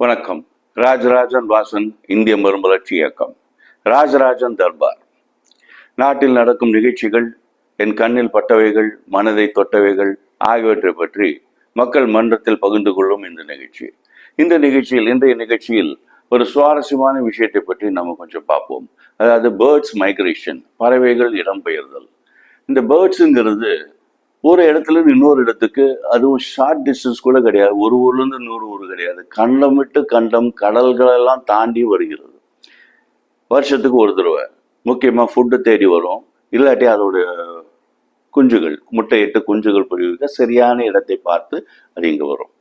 வணக்கம். ராஜராஜன் வாசன் இந்திய மறுமலர்ச்சி இயக்கம். ராஜராஜன் தர்பார். நாட்டில் நடக்கும் நிகழ்ச்சிகள் என் கண்ணில் பட்டவைகள் மனதை தொட்டவைகள் ஆகியவற்றை பற்றி மக்கள் மன்றத்தில் பகிர்ந்து கொள்ளும் இந்த நிகழ்ச்சி. இந்த நிகழ்ச்சியில் இன்றைய நிகழ்ச்சியில் ஒரு சுவாரஸ்யமான விஷயத்தை பற்றி நம்ம கொஞ்சம் பார்ப்போம். அதாவது பேர்ட்ஸ் மைக்ரேஷன் பறவைகள் இடம்பெயர்தல். இந்த பேர்ட்ஸுங்கிறது ஒரு இடத்துல இருந்து இன்னொரு இடத்துக்கு அதுவும் ஷார்ட் டிஸ்டன்ஸ் கூட கிடையாது. ஒரு ஊர்ல இருந்து இன்னொரு ஊர் கிடையாது. கண்டம் விட்டு கண்டம் கடல்களெல்லாம் தாண்டி வருகிறது. வருஷத்துக்கு ஒரு தடவை. முக்கியமாக ஃபுட்டு தேடி வரும். இல்லாட்டி அதோட குஞ்சுகள் முட்டையிட்டு குஞ்சுகள் பொறிவிக்க சரியான இடத்தை பார்த்து அது இங்கே வரும்.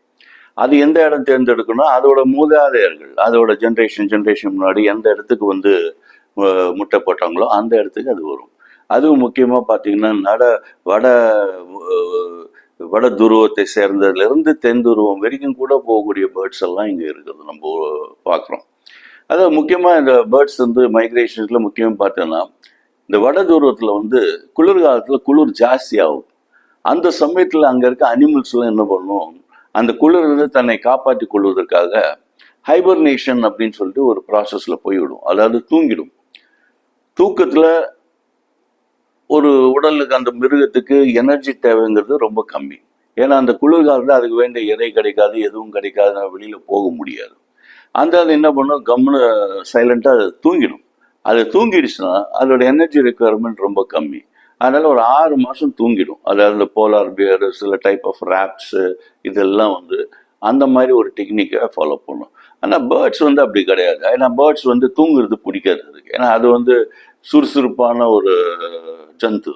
அது எந்த இடம் தேர்ந்தெடுக்கணும் அதோட மூதாதையர்கள் அதோட ஜென்ரேஷன் ஜென்ரேஷன் முன்னாடி எந்த இடத்துக்கு வந்து முட்டை போட்டாங்களோ அந்த இடத்துக்கு அது வரும். அதுவும் முக்கியமாக பார்த்தீங்கன்னா நட வட வட துருவத்தை சேர்ந்ததுலேருந்து தென் துருவம் வரைக்கும் கூட போகக்கூடிய பேர்ட்ஸ் எல்லாம் இங்கே இருக்கிறது நம்ம பார்க்குறோம் அதாவது முக்கியமாக இந்த பேர்ட்ஸ் வந்து மைக்ரேஷன்ஸில் முக்கியமாக பார்த்தோன்னா இந்த வட தூரத்தில் வந்து குளிர்காலத்தில் குளிர் ஜாஸ்தியாகும். அந்த சமயத்தில் அங்கே இருக்க அனிமல்ஸ்லாம் என்ன பண்ணும்? அந்த குளிர்ந்து தன்னை காப்பாற்றி கொள்வதற்காக ஹைபர்னேஷன் அப்படின்னு சொல்லிட்டு ஒரு ப்ராசஸில் போய்விடும். அதாவது தூங்கிடும். தூக்கத்தில் ஒரு உடலுக்கு அந்த மிருகத்துக்கு எனர்ஜி தேவைங்கிறது ரொம்ப கம்மி. ஏன்னா அந்த குளிர்காலத்தில் அதுக்கு வேண்டிய இறை கிடைக்காது எதுவும் கிடைக்காது நான் வெளியில் போக முடியாது. அந்த அது என்ன பண்ணும்? கம்முன்னு சைலண்ட்டாக அது தூங்கிடும். அது தூங்கிடுச்சுன்னா அதோட எனர்ஜி ரெக்குவயர்மெண்ட் ரொம்ப கம்மி. அதனால ஒரு ஆறு மாதம் தூங்கிடும். அதாவது போலார் பியர் சில டைப் ஆஃப் ரேப்ஸு இதெல்லாம் வந்து அந்த மாதிரி ஒரு டெக்னிக்கை ஃபாலோ பண்ணும். ஆனால் பேர்ட்ஸ் வந்து அப்படி கிடையாது. ஏன்னா பேர்ட்ஸ் வந்து தூங்குறது பிடிக்காது. அதுக்கு ஏன்னா அது வந்து சுறுசுறுப்பான ஒரு ஜந்து.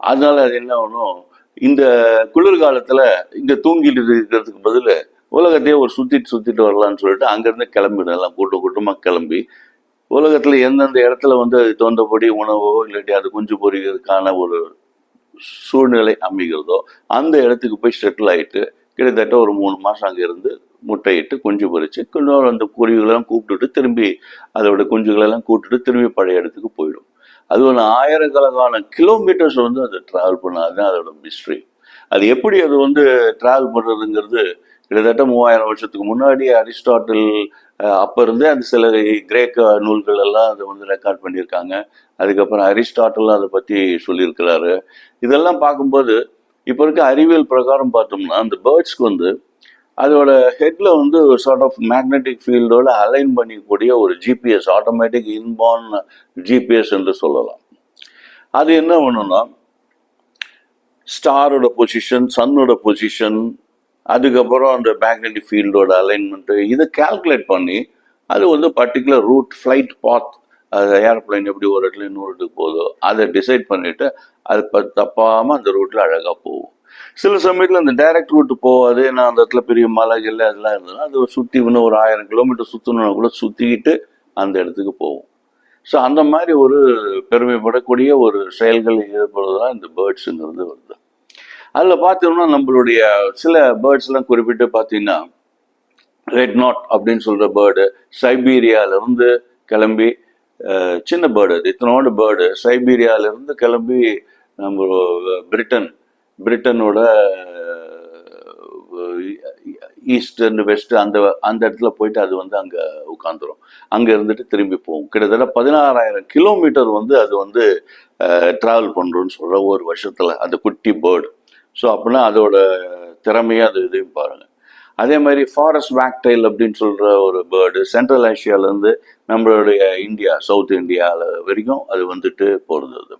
அதனால அது என்ன ஆகணும் இந்த குளிர்காலத்தில் இங்கே தூங்கிட்டு இருக்கிறதுக்கு பதில் உலகத்தையே ஒரு சுற்றிட்டு சுற்றிட்டு வரலாம்னு சொல்லிட்டு அங்கேருந்து கிளம்பிடும் எல்லாம் கூட்டம் கூட்டமாக கிளம்பி உலகத்தில் எந்தெந்த இடத்துல வந்து அது தோன்றபடி உணவோ இல்லாட்டி அது குஞ்சு பொறிக்கிறதுக்கான ஒரு சூழ்நிலை அமைகிறதோ அந்த இடத்துக்கு போய் செட்டில் ஆகிட்டு கிட்டத்தட்ட ஒரு மூணு மாதம் அங்கே இருந்து முட்டையிட்டு குஞ்சு பொறிச்சு இன்னொரு அந்த குருவிகளெல்லாம் கூப்பிட்டுட்டு திரும்பி அதோட குஞ்சுகளெல்லாம் கூப்பிட்டுட்டு திரும்பி பழைய இடத்துக்கு போயிடும். அது ஒரு ஆயிரக்கணக்கான கிலோமீட்டர்ஸ் வந்து அது ட்ராவல் பண்ணாது அதோட மிஸ்ட்ரி அது எப்படி அது வந்து ட்ராவல் பண்ணுறதுங்கிறது கிட்டத்தட்ட மூவாயிரம் வருஷத்துக்கு முன்னாடி அரிஸ்டாட்டில் அப்போ இருந்தே அந்த சில கிரேக்க நூல்கள் எல்லாம் அதை வந்து ரெக்கார்ட் பண்ணியிருக்காங்க. அதுக்கப்புறம் அரிஸ்டாட்டில் அதை பற்றி சொல்லியிருக்கிறாரு. இதெல்லாம் பார்க்கும்போது இப்போ இருக்க அறிவியல் பிரகாரம் பார்த்தோம்னா அந்த பேர்ட்ஸ்க்கு வந்து அதோட ஹெட்ல வந்து சார்ட் ஆஃப் மேக்னெட்டிக் ஃபீல்டோட அலைன் பண்ணிக்கக்கூடிய ஒரு ஜிபிஎஸ் ஆட்டோமேட்டிக் இன்பார்ன் ஜிபிஎஸ் என்று சொல்லலாம். அது என்ன பண்ணுன்னா ஸ்டாரோட பொசிஷன் சன்னோட பொசிஷன் அதுக்கப்புறம் அந்த மேக்னெட்டிக் ஃபீல்டோட அலைன்மெண்ட்டு இதை கால்குலேட் பண்ணி அது வந்து பர்டிகுலர் ரூட் ஃப்ளைட் பாத் அது ஏர்பிளைன் எப்படி ஒரு இடத்துல இன்னொரு இடத்துக்கு போதோ அதை டிசைட் பண்ணிவிட்டு அது ப- அந்த ரூட்டில் அழகாக போகும். சில சமயத்தில் அந்த டைரக்ட் ரூட் போகாது. நான் அந்த இடத்துல பெரிய மலைகள் அதெல்லாம் இருந்ததுன்னா அது சுற்றி இன்னும் ஒரு ஆயிரம் கிலோமீட்டர் சுற்றணும்னா கூட சுற்றிக்கிட்டு அந்த இடத்துக்கு போகும் ஸோ அந்த மாதிரி ஒரு பெருமைப்படக்கூடிய ஒரு செயல்கள் ஈடுபடுறது தான் இந்த பேர்ட்ஸுங்கிறது வருது. அதில் பார்த்தோம்னா நம்மளுடைய சில பேர்ட்ஸ்லாம் குறிப்பிட்டு பார்த்தீங்கன்னா ரெட் நாட் அப்படின்னு சொல்கிற பேர்டு சைபீரியாவிலேருந்து கிளம்பி சின்ன பேர்டு அது இத்தனோட பேர்டு சைபீரியாவிலேருந்து கிளம்பி நம்ம பிரிட்டன் பிரிட்டனோட ஈஸ்ட் அண்ட் அந்த அந்த இடத்துல போயிட்டு அது வந்து அங்கே உட்காந்துரும் அங்கே இருந்துட்டு திரும்பி போகும். கிட்டத்தட்ட பதினாறாயிரம் கிலோமீட்டர் வந்து அது வந்து ட்ராவல் பண்ணுறோன்னு சொல்கிற ஒரு வருஷத்தில். அந்த குட்டி பேர்டு. ஸோ அப்படின்னா அதோட திறமையாக அது இதையும் பாருங்கள் அதே மாதிரி ஃபாரஸ்ட் வேக்டைல் அப்படின்னு சொல்கிற ஒரு பேர்டு சென்ட்ரல் ஏஷியாவிலேருந்து நம்மளுடைய இந்தியா சவுத் இந்தியாவில் வரைக்கும் அது வந்துட்டு போகிறது அது.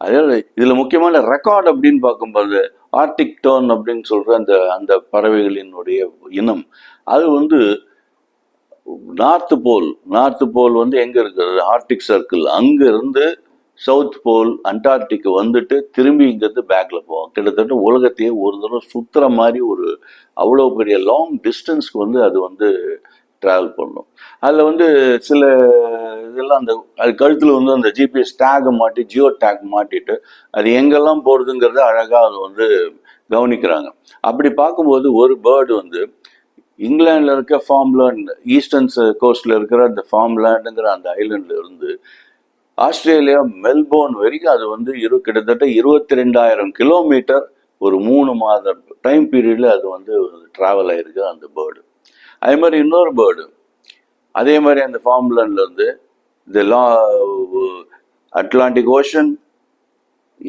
அதே இதில் முக்கியமான ரெக்கார்ட் அப்படின்னு பார்க்கும்போது ஆர்டிக் டர்ன் அப்படின்னு சொல்கிற அந்த அந்த பறவைகளினுடைய இனம் அது வந்து நார்த்து போல் நார்த்து போல் வந்து எங்கே இருக்கிறது ஆர்டிக் சர்க்கிள் அங்கேருந்து சவுத் போல் அண்டார்டிக் வந்துட்டு திரும்பி இங்கேருந்து பேக்கில் போவோம் கிட்டத்தட்ட உலகத்தையே ஒரு தடவை சுற்றுற மாதிரி ஒரு அவ்வளோ பெரிய லாங் டிஸ்டன்ஸ்க்கு வந்து அது வந்து ட்ராவல் பண்ணும். அதில் வந்து சில இதெல்லாம் அந்த அது கழுத்தில் வந்து அந்த ஜிபிஎஸ் டேகை மாட்டி ஜியோ டேக் மாட்டிட்டு அது எங்கெல்லாம் போகிறதுங்கிறத அழகாக அது வந்து கவனிக்கிறாங்க. அப்படி பார்க்கும்போது ஒரு பேர்டு வந்து இங்கிலாண்டில் இருக்க ஃபார்ம்லேண்ட் ஈஸ்டர்ன் கோஸ்டில் இருக்கிற அந்த ஃபார்ம்லேண்டுங்கிற அந்த ஐலண்டில் இருந்து ஆஸ்திரேலியா மெல்போர்ன் வரைக்கும் அது வந்து இரு கிட்டத்தட்ட இருபத்தி ரெண்டாயிரம் கிலோமீட்டர் ஒரு மூணு மாதம் டைம் பீரியடில் அது வந்து ட்ராவல் ஆயிருக்கு அந்த பேர்டு அதே மாதிரி இன்னொரு பேர்டு அதே மாதிரி அந்த ஃபார்ம்லன்ல இந்த லா அட்லாண்டிக் ஓஷன்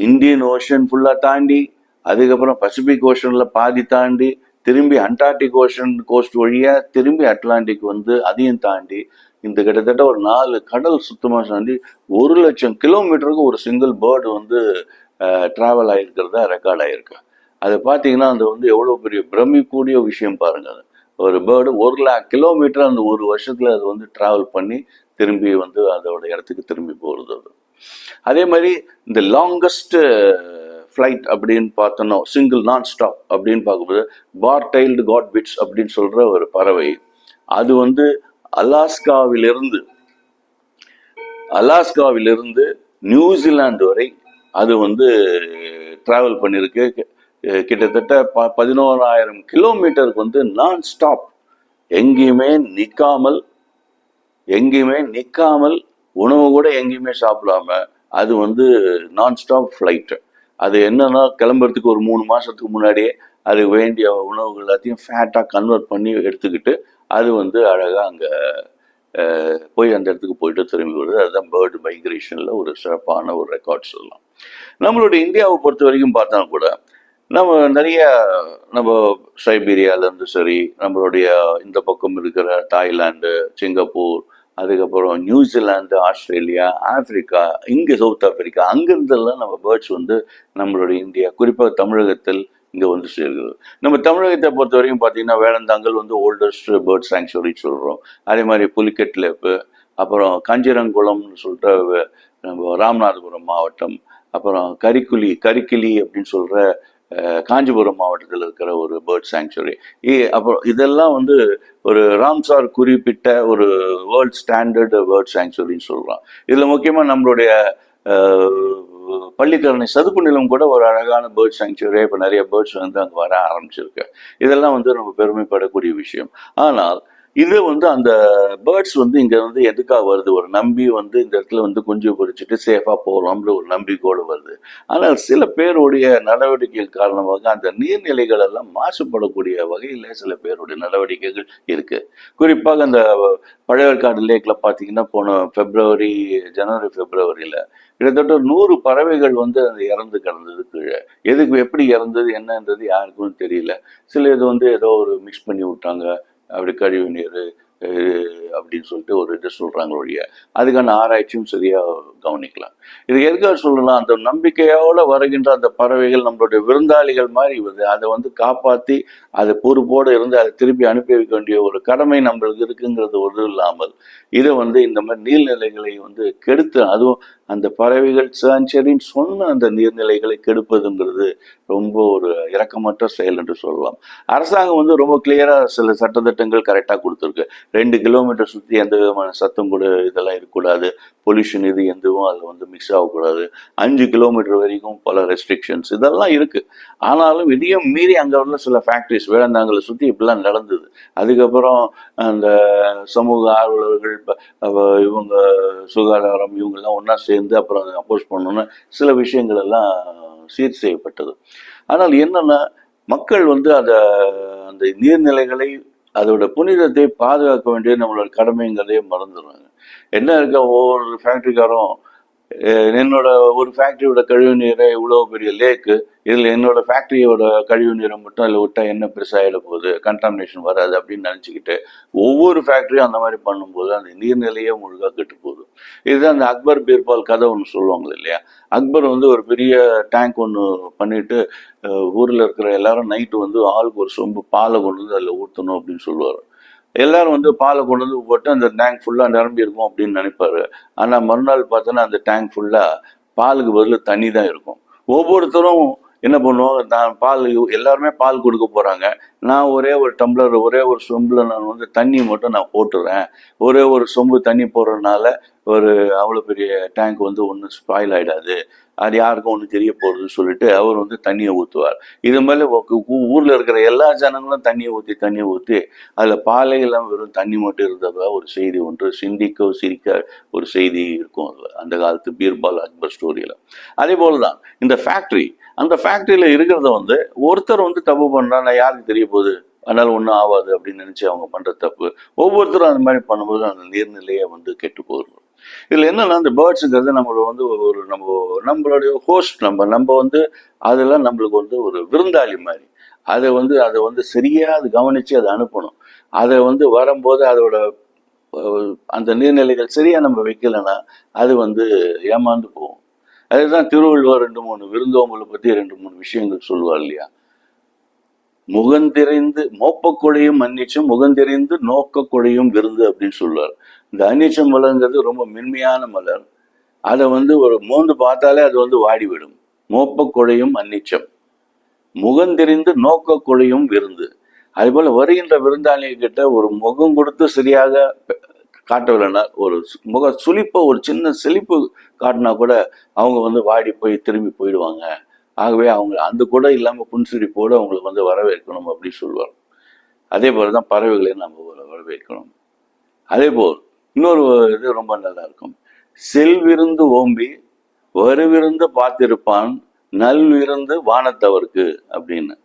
இந்தியன் ஓஷன் ஃபுல்லாக தாண்டி அதுக்கப்புறம் பசிபிக் ஓஷனில் பாதி தாண்டி திரும்பி அண்டார்டிக் ஓஷன் கோஸ்ட் வழியாக திரும்பி அட்லாண்டிக் வந்து அதையும் தாண்டி இந்த கிட்டத்தட்ட ஒரு நாலு கடல் சுத்தமாக தாண்டி ஒரு லட்சம் கிலோமீட்டருக்கு ஒரு சிங்கிள் பேர்டு வந்து ட்ராவல் ஆகிருக்கிறதா ரெக்கார்ட் ஆகிருக்கு அதை பார்த்தீங்கன்னா அது வந்து எவ்வளோ பெரிய பிரமிக்கூடிய விஷயம் பாருங்கள் அது. ஒரு பேர்டு ஒரு லேக் கிலோமீட்டர் அந்த ஒரு வருஷத்தில் அது வந்து ட்ராவல் பண்ணி திரும்பி வந்து அதோட இடத்துக்கு திரும்பி போகிறது அது. அதே மாதிரி இந்த லாங்கஸ்ட் ஃப்ளைட் அப்படின்னு பார்த்தோன்னா சிங்கிள் நான் ஸ்டாப் அப்படின்னு பார்க்கும்போது பார் டைல்டு காட் பிட்ஸ் அப்படின்னு சொல்கிற ஒரு பறவை. அது வந்து அலாஸ்காவிலிருந்து அலாஸ்காவிலிருந்து நியூசிலாந்து வரை அது வந்து ட்ராவல் பண்ணியிருக்கு. கிட்டத்தட்ட ப பதினோராயிரம் கிலோமீட்டருக்கு வந்து நான் ஸ்டாப் எங்கேயுமே நிற்காமல் எங்கேயுமே நிற்காமல் உணவு கூட எங்கேயுமே சாப்பிடாம அது வந்து நான் ஸ்டாப் ஃப்ளைட்டு அது என்னன்னா கிளம்புறதுக்கு ஒரு மூணு மாசத்துக்கு முன்னாடியே அது வேண்டிய உணவுகள் எல்லாத்தையும் ஃபேட்டாக கன்வெர்ட் பண்ணி எடுத்துக்கிட்டு அது வந்து அழகாக அங்கே போய் அந்த இடத்துக்கு போயிட்டு திரும்பி வருது. அதுதான் பேர்டு மைக்ரேஷனில் ஒரு சிறப்பான ஒரு ரெக்கார்ட் சொல்லலாம். நம்மளுடைய இந்தியாவை பொறுத்த வரைக்கும் பார்த்தா கூட நம்ம நிறைய நம்ம சைபீரியாலேருந்து சரி நம்மளுடைய இந்த பக்கம் இருக்கிற தாய்லாந்து சிங்கப்பூர் அதுக்கப்புறம் நியூசிலாந்து ஆஸ்திரேலியா ஆப்பிரிக்கா இங்கே சவுத் ஆப்பிரிக்கா அங்கிருந்தெல்லாம் நம்ம பேர்ட்ஸ் வந்து நம்மளுடைய இந்தியா குறிப்பாக தமிழகத்தில் இங்கே வந்து சேர்கிறது. நம்ம தமிழகத்தை பொறுத்த வரைக்கும் பார்த்தீங்கன்னா வேடந்தாங்கல் வந்து ஓல்டஸ்ட் பேர்ட் சாங்சுவரி சொல்கிறோம் அதே மாதிரி புலிக்கட் லேப்பு அப்புறம் காஞ்சிரங்குளம்னு சொல்கிற நம்ம ராமநாதபுரம் மாவட்டம் அப்புறம் கரிக்குழி கரிக்கிளி அப்படின்னு சொல்கிற காஞ்சிபுரம் மாவட்டத்தில் இருக்கிற ஒரு பேர்ட் சாங்சுவரி அப்புறம் இதெல்லாம் வந்து ஒரு ராம்சார் குறிப்பிட்ட ஒரு வேர்ல்ட் ஸ்டாண்டர்ட் பேர்ட் சாங்சுவரின்னு சொல்கிறோம் இதில் முக்கியமாக நம்மளுடைய பள்ளிக்கரணை சதுப்பு நிலம் கூட ஒரு அழகான பேர்ட் சாங்சுவரி இப்போ நிறைய பேர்ட்ஸ் வந்து அங்கே வர ஆரம்பிச்சிருக்கு. இதெல்லாம் வந்து நம்ம பெருமைப்படக்கூடிய விஷயம். ஆனால் இது வந்து அந்த பேர்ட்ஸ் வந்து இங்க வந்து எதுக்காக வருது? ஒரு நம்பி வந்து இந்த இடத்துல வந்து குஞ்சு பொரிச்சிட்டு சேஃபா போகலாம்ன்ற ஒரு நம்பிக்கையோடு வருது. ஆனால் சில பேருடைய நடவடிக்கைகள் காரணமாக அந்த நீர்நிலைகள் எல்லாம் மாசுபடக்கூடிய வகையில் சில பேருடைய நடவடிக்கைகள் இருக்கு. குறிப்பாக அந்த பழையற்காடு லேக்ல பார்த்தீங்கன்னா போன பிப்ரவரி ஜனவரி பிப்ரவரியில கிட்டத்தட்ட ஒரு நூறு பறவைகள் வந்து அது இறந்து கிடந்தது கீழே. எதுக்கு எப்படி இறந்தது என்னன்றது யாருக்கும் தெரியல. சில இது வந்து ஏதோ ஒரு மிக்ஸ் பண்ணி விட்டாங்க. அப்படி கழிவு நீர் அப்படின்னு சொல்லிட்டு ஒரு இது சொல்கிறாங்க ஒழிய. அதுக்கான ஆராய்ச்சியும் சரியாக கவனிக்கலாம். இது எதுக்காக சொல்லலாம்? அந்த நம்பிக்கையோடு வருகின்ற அந்த பறவைகள் நம்மளுடைய விருந்தாளிகள் மாதிரி வருது. அதை வந்து காப்பாற்றி அதை பொறுப்போடு இருந்து அதை திருப்பி அனுப்பி வைக்க வேண்டிய ஒரு கடமை நம்மளுக்கு இருக்குங்கிறது ஒரு இல்லாமல் இதை வந்து இந்த மாதிரி நீர்நிலைகளை வந்து கெடுத்து அதுவும் அந்த பறவைகள் சாஞ்சரின்னு சொன்ன அந்த நீர்நிலைகளை கெடுப்பதுங்கிறது ரொம்ப ஒரு இரக்கமற்ற செயல் என்று சொல்லலாம். அரசாங்கம் வந்து ரொம்ப கிளியராக சில சட்டத்திட்டங்கள் கரெக்டாக கொடுத்துருக்கு. ரெண்டு கிலோமீட்டர் சுற்றி எந்த விதமான சத்தம் கூட இதெல்லாம் இருக்கக்கூடாது. பொல்யூஷன் இது எதுவும் அதில் வந்து மிக்ஸ் ஆகக்கூடாது. அஞ்சு கிலோமீட்டர் வரைக்கும் பல ரெஸ்ட்ரிக்ஷன்ஸ் இதெல்லாம் இருக்குது ஆனாலும் இதையும் மீறி அங்கே உள்ள சில ஃபேக்ட்ரிஸ் வேளாந்தாங்களை சுற்றி இப்படிலாம் நடந்தது. அதுக்கப்புறம் அந்த சமூக ஆர்வலர்கள் இவங்க சுகாதாரம் இவங்கெல்லாம் ஒன்றா சேர்ந்து அப்புறம் அப்போஸ் பண்ணணும்னு சில விஷயங்கள் எல்லாம் சீர் செய்யப்பட்டது. ஆனால் என்னென்னா மக்கள் வந்து அதை அந்த நீர்நிலைகளை அதோட புனிதத்தை பாதுகாக்க வேண்டிய நம்மளோட கடமைங்கிறதையே மறந்துடுறாங்க. என்ன இருக்க ஒவ்வொரு ஃபேக்ட்ரிக்காரும் என்னோட ஒரு ஃபேக்ட்ரியோட கழிவு நீரை இவ்வளோ பெரிய லேக்கு இதில் என்னோட ஃபேக்ட்ரியோட கழிவு நீரை மட்டும் அதில் விட்டால் என்ன பெருசாகிட போகுது? கண்டாமினேஷன் வராது அப்படின்னு நினச்சிக்கிட்டு ஒவ்வொரு ஃபேக்ட்ரியும் அந்த மாதிரி பண்ணும்போது அந்த நீர்நிலையே முழுக்காக கெட்டு போகுது. இதுதான் அந்த அக்பர் பீர்பால் கதை ஒன்று சொல்லுவாங்க இல்லையா? அக்பர் வந்து ஒரு பெரிய டேங்க் ஒன்று பண்ணிட்டு ஊரில் இருக்கிற எல்லாரும் நைட்டு வந்து ஆளுக்கு ஒரு சொம்பு பாலை கொண்டு வந்து அதில் ஊற்றணும் அப்படின்னு சொல்லுவார். எல்லாரும் வந்து பாலை கொண்டு வந்து போட்டு அந்த டேங்க் ஃபுல்லாக நிரம்பி இருக்கும் அப்படின்னு நினைப்பாரு. ஆனால் மறுநாள் பார்த்தோன்னா அந்த டேங்க் ஃபுல்லாக பாலுக்கு பதில் தண்ணி தான் இருக்கும். ஒவ்வொருத்தரும் என்ன பண்ணுவாங்க நான் பால் எல்லாருமே பால் கொடுக்க போகிறாங்க நான் ஒரே ஒரு டம்ளர் ஒரே ஒரு சொம்பில் நான் வந்து தண்ணி மட்டும் நான் போட்டுறேன் ஒரே ஒரு சொம்பு தண்ணி போடுறதுனால ஒரு அவ்வளோ பெரிய டேங்க் வந்து ஒன்றும் ஸ்பாயில் ஆகிடாது அது யாருக்கும் ஒன்றும் தெரிய போகிறதுன்னு சொல்லிட்டு அவர் வந்து தண்ணியை ஊற்றுவார் இது மாதிரி ஊரில் இருக்கிற எல்லா ஜனங்களும் தண்ணியை ஊற்றி தண்ணியை ஊற்றி அதில் பாலைகள்லாம் வெறும் தண்ணி மட்டும் இருந்ததாக ஒரு செய்தி ஒன்று சிந்திக்க சிரிக்க ஒரு செய்தி இருக்கும் அதில். அந்த காலத்து பீர்பால் அக்பர் ஸ்டோரியில் அதே போல் தான் இந்த ஃபேக்ட்ரி அந்த ஃபேக்ட்ரியில் இருக்கிறத வந்து ஒருத்தர் வந்து தப்பு பண்ணா நான் யாருக்கு தெரிய போகுது? அதனால் ஒன்றும் ஆகாது அப்படின்னு நினச்சி அவங்க பண்ணுற தப்பு. ஒவ்வொருத்தரும் அந்த மாதிரி பண்ணும்போது அந்த நீர்நிலையை வந்து கெட்டு போயிடும். இதுல என்னன்னா அந்த பேர்ட்ஸுங்கிறது நம்மளோட வந்து ஒரு நம்ம நம்மளுடைய ஹோஸ்ட் நம்ம நம்ம வந்து அதெல்லாம் நம்மளுக்கு வந்து ஒரு விருந்தாளி மாதிரி. அதை வந்து அதை வந்து சரியா அது கவனிச்சு அதை அனுப்பணும். அதை வந்து வரும்போது அதோட அந்த நீர்நிலைகள் சரியா நம்ம வைக்கலைன்னா அது வந்து ஏமாந்து போகும். அதுதான் திருவள்ளுவர் ரெண்டு மூணு விருந்தோம்பலை பத்தி ரெண்டு மூணு விஷயங்கள் சொல்லுவார் இல்லையா? முகந்திரைந்து மோப்பக்கொழையும் அந்நிச்சம் முகந்திரைந்து நோக்கக்கொழையும் விருந்து அப்படின்னு சொல்லுவார். இந்த அன்னிச்சம் மலர்ங்கிறது ரொம்ப மென்மையான மலர். அதை வந்து ஒரு மோந்து பார்த்தாலே அது வந்து வாடிவிடும். மோப்பக்கொழையும் அன்னிச்சம். முகந்தெறிந்து நோக்கக்கொழையும் விருந்து. அதுபோல் வருகின்ற விருந்தாளிகள் கிட்ட ஒரு முகம் கொடுத்து சரியாக காட்டவில்லைன்னா ஒரு முக சுளிப்பை ஒரு சின்ன செழிப்பு காட்டினா கூட அவங்க வந்து வாடி போய் திரும்பி போயிடுவாங்க. ஆகவே அவங்க அந்த கூட இல்லாமல் புன்சிரிப்போடு அவங்களுக்கு வந்து வரவேற்கணும் அப்படி சொல்லுவார் அதே போல தான் பறவைகளை நம்ம வரவேற்கணும். அதே போல் இன்னொரு இது ரொம்ப நல்லா இருக்கும் செல்விருந்து ஓம்பி வருவிருந்து பார்த்திருப்பான் நல்விருந்து வானத்தவர்க்கு அப்படின்னு.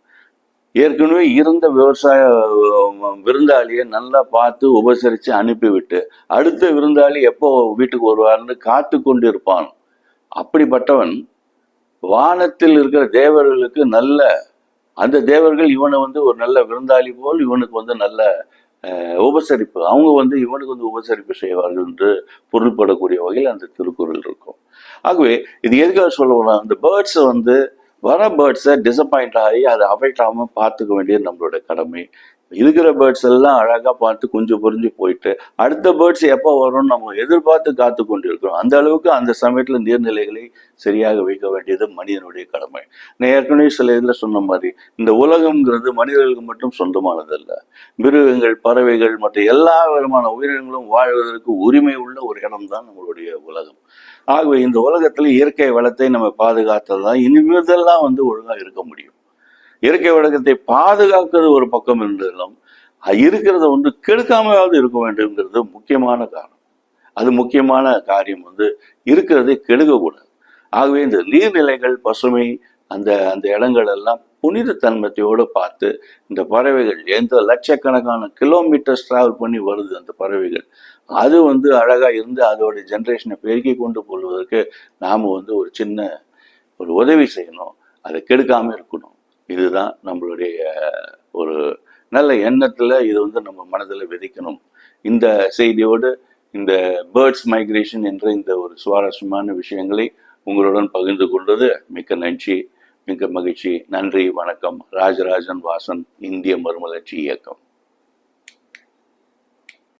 ஏற்கனவே இருந்த விவசாய விருந்தாளியை நல்லா பார்த்து உபசரித்து அனுப்பிவிட்டு அடுத்த விருந்தாளி எப்போ வீட்டுக்கு வருவார்னு காத்து கொண்டு இருப்பான் அப்படிப்பட்டவன் வானத்தில் இருக்கிற தேவர்களுக்கு நல்ல அந்த தேவர்கள் இவனை வந்து ஒரு நல்ல விருந்தாளி போல் இவனுக்கு வந்து நல்ல உபசரிப்பு. அவங்க வந்து இவனுக்கு வந்து உபசரிப்பு செய்வார்கள் என்று பொருள்படக்கூடிய வகையில் அந்த திருக்குறள் இருக்கும். ஆகவே இது எதுக்காக சொல்லுவோம்னா அந்த பேர்ட்ஸை வந்து வர பேர்ட்ஸை டிசப்பாயிண்ட் ஆகி அதை அஃபெக்ட் ஆகாமல் பார்த்துக்க வேண்டியது நம்மளோட கடமை. இருக்கிற பேர்ட்ஸ் எல்லாம் அழகா பார்த்து கொஞ்சம் புரிஞ்சு போயிட்டு அடுத்த பேர்ட்ஸ் எப்போ வரும்னு நம்ம எதிர்பார்த்து காத்து கொண்டு இருக்கிறோம் அந்த அளவுக்கு அந்த சமயத்துல நீர்நிலைகளை சரியாக வைக்க வேண்டியது மனிதனுடைய கடமை. நான் ஏற்கனவே சில இதில் சொன்ன மாதிரி இந்த உலகம்ங்கிறது மனிதர்களுக்கு மட்டும் சொந்தமானதல்ல. மிருகங்கள் பறவைகள் மற்ற எல்லா விதமான உயிரினங்களும் வாழ்வதற்கு உரிமை உள்ள ஒரு இடம் தான் நம்மளுடைய உலகம். ஆகவே இந்த உலகத்துல இயற்கை வளத்தை நம்ம பாதுகாத்ததான் இனிமேதெல்லாம் வந்து ஒழுங்கா இருக்க முடியும். இயற்கை வழக்கத்தை பாதுகாக்கிறது ஒரு பக்கம் இருந்தாலும் அது இருக்கிறத வந்து கெடுக்காமையாவது இருக்க வேண்டும்ங்கிறது முக்கியமான காரணம். அது முக்கியமான காரியம் வந்து இருக்கிறதை கெடுக்கக்கூடாது. ஆகவே இந்த நீர்நிலைகள் பசுமை அந்த அந்த இடங்கள் எல்லாம் புனித தன்மத்தையோடு பார்த்து இந்த பறவைகள் எந்த லட்சக்கணக்கான கிலோமீட்டர்ஸ் டிராவல் பண்ணி வருது அந்த பறவைகள் அது வந்து அழகாக இருந்து அதோட ஜென்ரேஷனை பெருக்கி கொண்டு போவதற்கு நாம வந்து ஒரு சின்ன ஒரு உதவி செய்யணும். அதை கெடுக்காமல் இருக்கணும். இதுதான் நம்மளுடைய ஒரு நல்ல எண்ணத்தில் இது வந்து நம்ம மனதில் விதைக்கணும். இந்த செய்தியோடு இந்த பேர்ட்ஸ் மைக்ரேஷன் என்ற இந்த ஒரு சுவாரஸ்யமான விஷயங்களை உங்களுடன் பகிர்ந்து கொண்டது மிக்க நன்றி மிக்க மகிழ்ச்சி. நன்றி வணக்கம். ராஜராஜன் வாசன் இந்திய மறுமலர்ச்சி இயக்கம்.